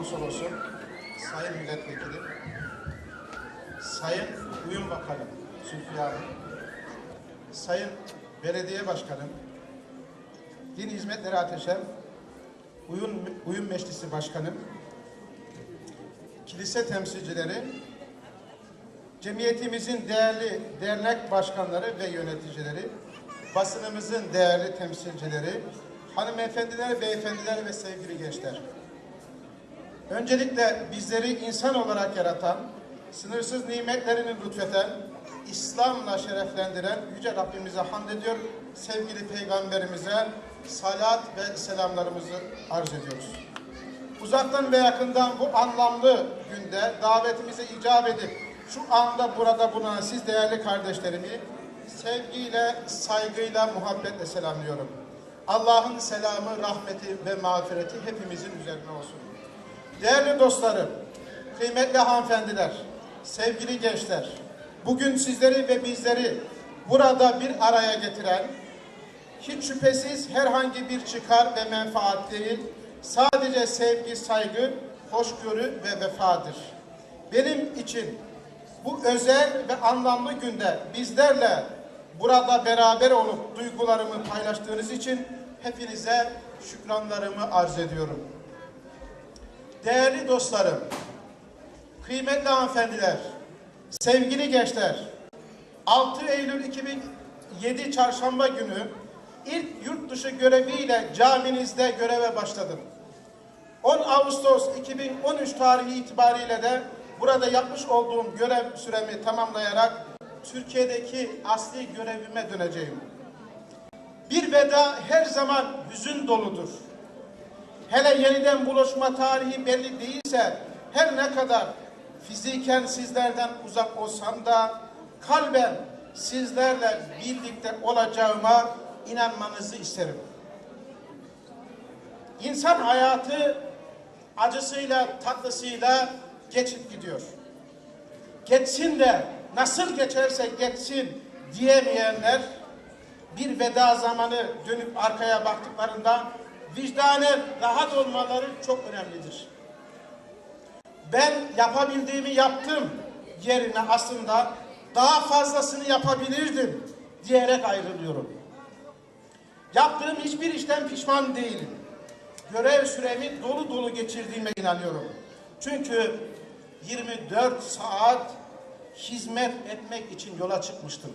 Konsolosu, Sayın Milletvekili, Sayın Uyum Bakanı Zülfiye Hanım, Sayın Belediye Başkanım, Din Hizmetleri Ateşem, Uyum, Uyum Meclisi Başkanım, kilise temsilcileri, cemiyetimizin değerli dernek başkanları ve yöneticileri, basınımızın değerli temsilcileri, hanımefendiler, beyefendiler ve sevgili gençler. Öncelikle bizleri insan olarak yaratan, sınırsız nimetlerini lütfeden, İslam'la şereflendiren Yüce Rabbimize hamd ediyor. Sevgili Peygamberimize salat ve selamlarımızı arz ediyoruz. Uzaktan ve yakından bu anlamlı günde davetimize icap edip şu anda burada bulunan siz değerli kardeşlerimi sevgiyle, saygıyla, muhabbetle selamlıyorum. Allah'ın selamı, rahmeti ve mağfireti hepimizin üzerine olsun. Değerli dostlarım, kıymetli hanımefendiler, sevgili gençler, bugün sizleri ve bizleri burada bir araya getiren, hiç şüphesiz herhangi bir çıkar ve menfaat değil, sadece sevgi, saygı, hoşgörü ve vefadır. Benim için bu özel ve anlamlı günde bizlerle burada beraber olup duygularımı paylaştığınız için hepinize şükranlarımı arz ediyorum. Değerli dostlarım, kıymetli hanımefendiler, sevgili gençler, 6 Eylül 2007 Çarşamba günü ilk yurt dışı göreviyle caminizde göreve başladım. 10 Ağustos 2013 tarihi itibariyle de burada yapmış olduğum görev süremi tamamlayarak Türkiye'deki asli görevime döneceğim. Bir veda her zaman hüzün doludur. Hele yeniden buluşma tarihi belli değilse her ne kadar fiziken sizlerden uzak olsam da kalben sizlerle birlikte olacağıma inanmanızı isterim. İnsan hayatı acısıyla tatlısıyla geçip gidiyor. Geçsin de nasıl geçerse geçsin diyemeyenler bir veda zamanı dönüp arkaya baktıklarında vicdanen rahat olmaları çok önemlidir. Ben yapabildiğimi yaptım yerine aslında daha fazlasını yapabilirdim diyerek ayrılıyorum. Yaptığım hiçbir işten pişman değilim. Görev süremi dolu dolu geçirdiğime inanıyorum. Çünkü 24 saat hizmet etmek için yola çıkmıştım.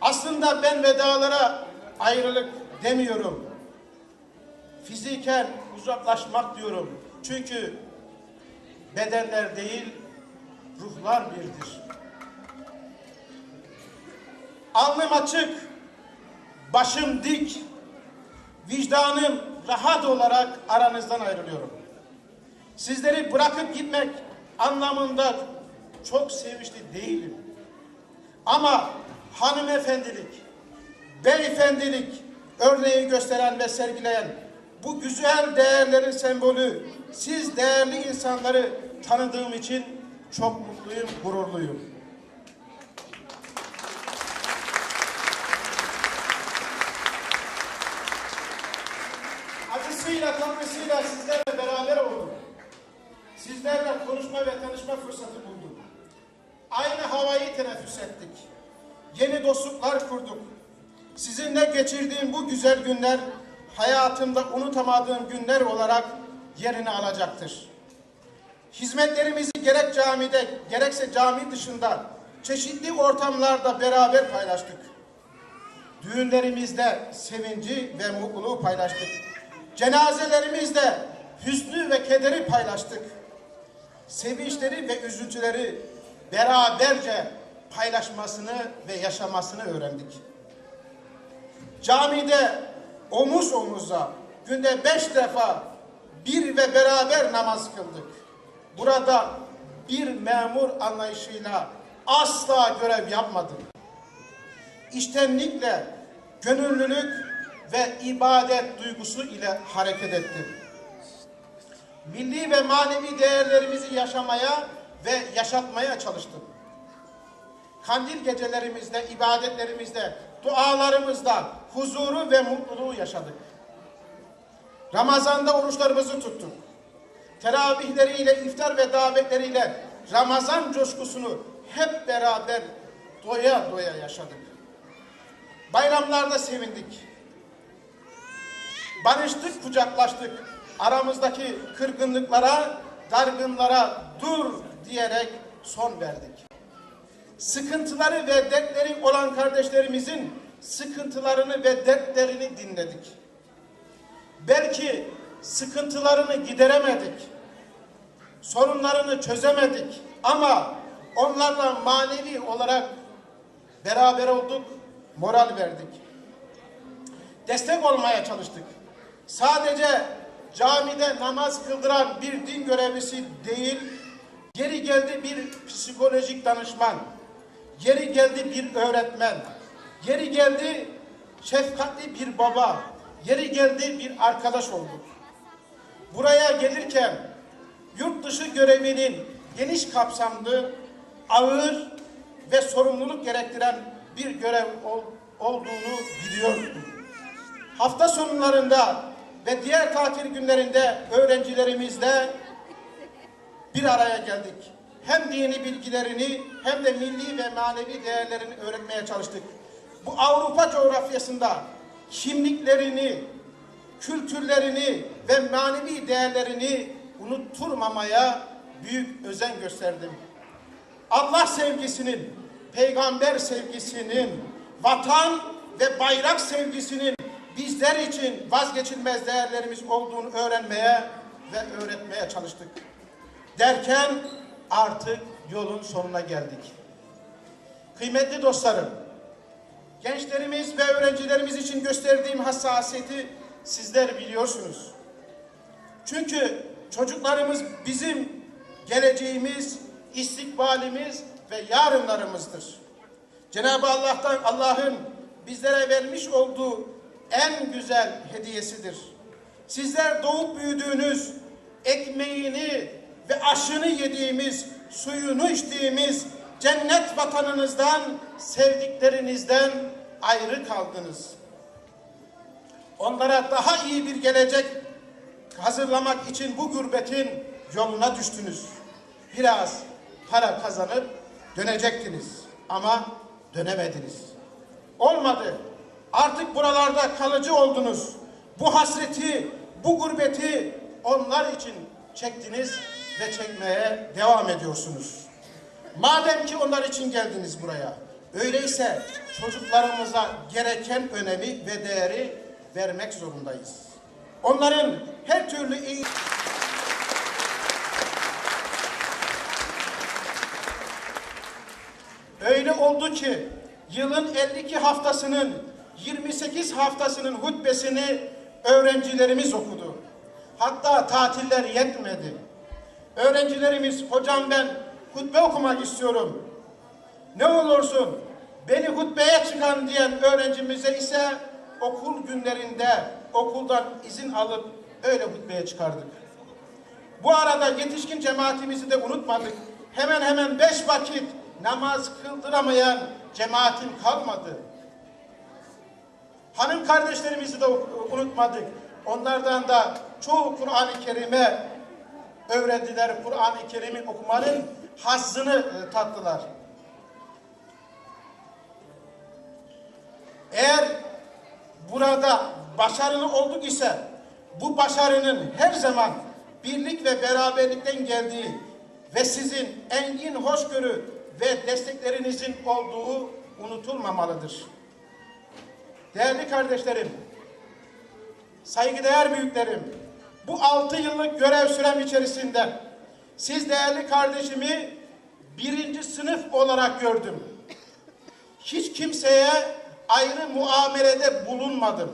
Aslında ben vedalara ayrılık demiyorum. Fiziken uzaklaşmak diyorum. Çünkü bedenler değil, ruhlar birdir. Alnım açık, başım dik, vicdanım rahat olarak aranızdan ayrılıyorum. Sizleri bırakıp gitmek anlamında çok sevinçli değilim. Ama hanımefendilik, beyefendilik örneği gösteren ve sergileyen bu güzel değerlerin sembolü siz değerli insanları tanıdığım için çok mutluyum, gururluyum. Acısıyla tatlısıyla sizlerle beraber oldum. Sizlerle konuşma ve tanışma fırsatı buldum. Aynı havayı teneffüs ettik. Yeni dostluklar kurduk. Sizinle geçirdiğim bu güzel günler hayatımda unutamadığım günler olarak yerini alacaktır. Hizmetlerimizi gerek camide gerekse cami dışında çeşitli ortamlarda beraber paylaştık. Düğünlerimizde sevinci ve mutluluğu paylaştık. Cenazelerimizde hüznü ve kederi paylaştık. Sevinçleri ve üzüntüleri beraberce paylaşmasını ve yaşamasını öğrendik. Camide omuz omuza günde beş defa bir ve beraber namaz kıldık. Burada bir memur anlayışıyla asla görev yapmadım. İştenlikle, gönüllülük ve ibadet duygusu ile hareket ettim. Milli ve manevi değerlerimizi yaşamaya ve yaşatmaya çalıştım. Kandil gecelerimizde, ibadetlerimizde, dualarımızda huzuru ve mutluluğu yaşadık. Ramazanda oruçlarımızı tuttuk. teravihleriyle, iftar ve davetleriyle Ramazan coşkusunu hep beraber doya doya yaşadık. Bayramlarda sevindik. Barıştık, kucaklaştık. Aramızdaki kırgınlıklara, dargınlara dur diyerek son verdik. Sıkıntıları ve dertleri olan kardeşlerimizin sıkıntılarını ve dertlerini dinledik. Belki sıkıntılarını gideremedik. Sorunlarını çözemedik ama onlarla manevi olarak beraber olduk, moral verdik. Destek olmaya çalıştık. Sadece camide namaz kıldıran bir din görevlisi değil, geri geldi bir psikolojik danışman, geri geldi bir öğretmen, geri geldi şefkatli bir baba, geri geldi bir arkadaş olduk. Buraya gelirken yurt dışı görevinin geniş kapsamlı, ağır ve sorumluluk gerektiren bir görev ol- olduğunu biliyordum. Hafta sonlarında ve diğer tatil günlerinde öğrencilerimizle bir araya geldik. Hem dini bilgilerini hem de milli ve manevi değerlerini öğretmeye çalıştık. Bu Avrupa coğrafyasında kimliklerini, kültürlerini ve manevi değerlerini unutturmamaya büyük özen gösterdim. Allah sevgisinin, peygamber sevgisinin, vatan ve bayrak sevgisinin bizler için vazgeçilmez değerlerimiz olduğunu öğrenmeye ve öğretmeye çalıştık. Derken artık yolun sonuna geldik. Kıymetli dostlarım, gençlerimiz ve öğrencilerimiz için gösterdiğim hassasiyeti sizler biliyorsunuz. Çünkü çocuklarımız bizim geleceğimiz, istikbalimiz ve yarınlarımızdır. Cenab-ı Allah'tan Allah'ın bizlere vermiş olduğu en güzel hediyesidir. Sizler doğup büyüdüğünüz ekmeğini ve aşını yediğimiz, suyunu içtiğimiz cennet vatanınızdan, sevdiklerinizden ayrı kaldınız. Onlara daha iyi bir gelecek hazırlamak için bu gurbetin yoluna düştünüz. Biraz para kazanıp dönecektiniz ama dönemediniz. Olmadı. Artık buralarda kalıcı oldunuz. Bu hasreti, bu gurbeti onlar için çektiniz ve çekmeye devam ediyorsunuz. Madem ki onlar için geldiniz buraya, öyleyse çocuklarımıza gereken önemi ve değeri vermek zorundayız. Onların her türlü iyi... Öyle oldu ki yılın 52 haftasının 28 haftasının hutbesini öğrencilerimiz okudu. Hatta tatiller yetmedi. Öğrencilerimiz hocam ben hutbe okumak istiyorum. Ne olursun beni hutbeye çıkan diyen öğrencimize ise okul günlerinde okuldan izin alıp öyle hutbeye çıkardık. Bu arada yetişkin cemaatimizi de unutmadık. Hemen hemen beş vakit namaz kıldıramayan cemaatin kalmadı. Hanım kardeşlerimizi de unutmadık. Onlardan da çoğu Kur'an-ı Kerim'e öğrendiler. Kur'an-ı Kerim'in okumanın hazzını e, tattılar. Eğer burada başarılı olduk ise bu başarının her zaman birlik ve beraberlikten geldiği ve sizin engin hoşgörü ve desteklerinizin olduğu unutulmamalıdır. Değerli kardeşlerim, saygıdeğer büyüklerim, bu altı yıllık görev sürem içerisinde siz değerli kardeşimi birinci sınıf olarak gördüm. Hiç kimseye ayrı muamelede bulunmadım.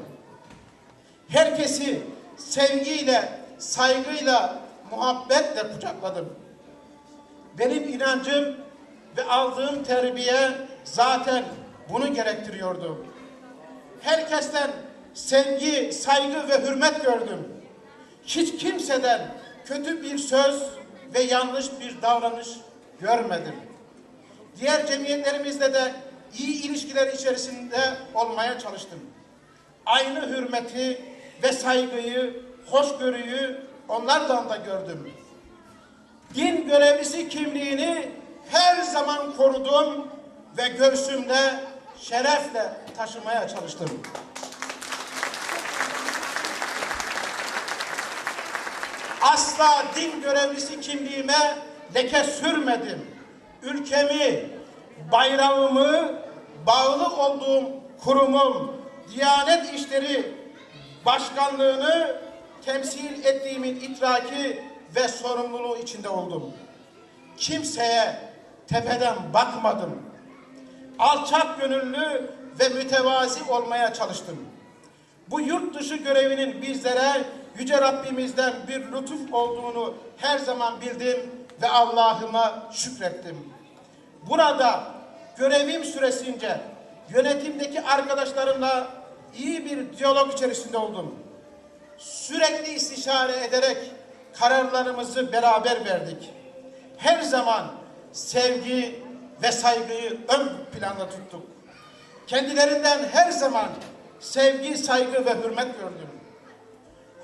Herkesi sevgiyle, saygıyla, muhabbetle kucakladım. Benim inancım ve aldığım terbiye zaten bunu gerektiriyordu. Herkesten sevgi, saygı ve hürmet gördüm. Hiç kimseden kötü bir söz ve yanlış bir davranış görmedim. Diğer cemiyetlerimizle de iyi ilişkiler içerisinde olmaya çalıştım. Aynı hürmeti ve saygıyı, hoşgörüyü onlardan da gördüm. Din görevlisi kimliğini her zaman korudum ve göğsümde şerefle taşımaya çalıştım. Asla din görevlisi kimliğime leke sürmedim. Ülkemi, bayrağımı, bağlı olduğum kurumum, Diyanet İşleri Başkanlığını temsil ettiğimin idraki ve sorumluluğu içinde oldum. Kimseye tepeden bakmadım. Alçak gönüllü ve mütevazi olmaya çalıştım. Bu yurt dışı görevinin bizlere Yüce Rabbimizden bir lütuf olduğunu her zaman bildim ve Allah'ıma şükrettim. Burada görevim süresince yönetimdeki arkadaşlarımla iyi bir diyalog içerisinde oldum. Sürekli istişare ederek kararlarımızı beraber verdik. Her zaman sevgi ve saygıyı ön planda tuttuk. Kendilerinden her zaman sevgi, saygı ve hürmet gördüm.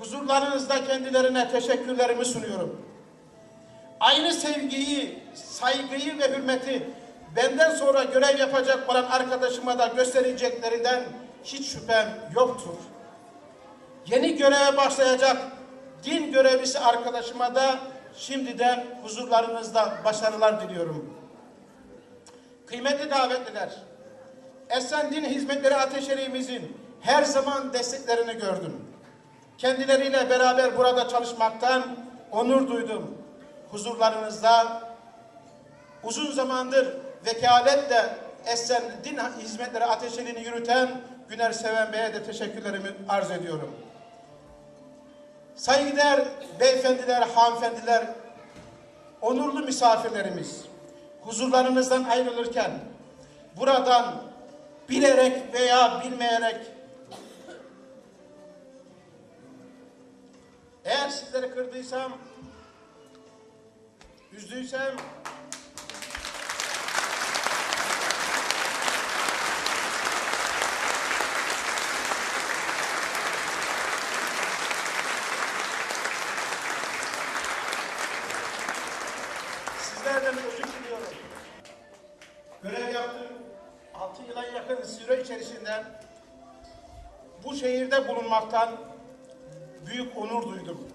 Huzurlarınızda kendilerine teşekkürlerimi sunuyorum. Aynı sevgiyi, saygıyı ve hürmeti benden sonra görev yapacak olan arkadaşıma da göstereceklerinden hiç şüphem yoktur. Yeni göreve başlayacak din görevlisi arkadaşıma da şimdiden huzurlarınızda başarılar diliyorum. Kıymetli davetliler, Esen Din Hizmetleri Ateşeri'mizin her zaman desteklerini gördüm. Kendileriyle beraber burada çalışmaktan onur duydum. Huzurlarınızda uzun zamandır vekaletle Esen Din Hizmetleri Ateşeri'ni yürüten Güner Seven Bey'e de teşekkürlerimi arz ediyorum. Saygıdeğer beyefendiler, hanımefendiler, onurlu misafirlerimiz, huzurlarınızdan ayrılırken buradan bilerek veya bilmeyerek eğer sizleri kırdıysam, üzdüysem sizlerden özür diliyorum. Görev yaptım. 6 yıla yakın süre içerisinde bu şehirde bulunmaktan büyük onur duydum.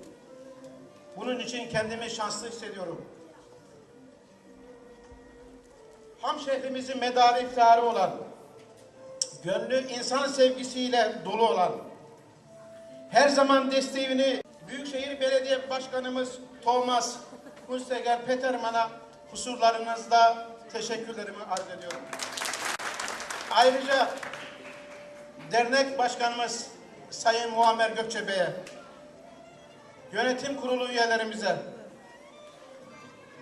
Bunun için kendimi şanslı hissediyorum. Ham şehrimizin medarı iftiharı olan, gönlü insan sevgisiyle dolu olan, her zaman desteğini Büyükşehir Belediye Başkanımız Thomas Musteger Peterman'a husurlarınızda teşekkürlerimi arz ediyorum. Ayrıca dernek başkanımız Sayın Muammer Gökçe Bey'e, yönetim kurulu üyelerimize,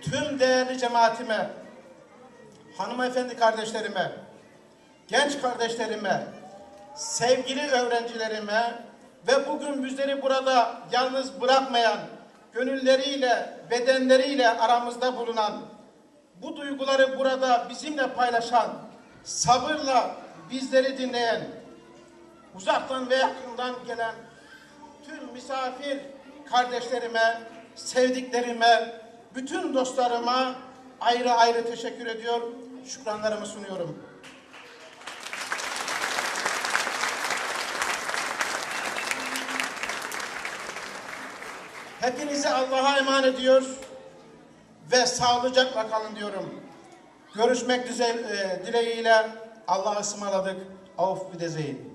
tüm değerli cemaatime, hanımefendi kardeşlerime, genç kardeşlerime, sevgili öğrencilerime ve bugün bizleri burada yalnız bırakmayan, gönülleriyle, bedenleriyle aramızda bulunan, bu duyguları burada bizimle paylaşan, sabırla bizleri dinleyen, uzaktan ve yakından gelen tüm misafir kardeşlerime, sevdiklerime, bütün dostlarıma ayrı ayrı teşekkür ediyor, şükranlarımı sunuyorum. Hepinizi Allah'a emanet ediyor ve sağlıcakla kalın diyorum. Görüşmek e, dileğiyle Allah'a ısmarladık. Auf Wiedersehen.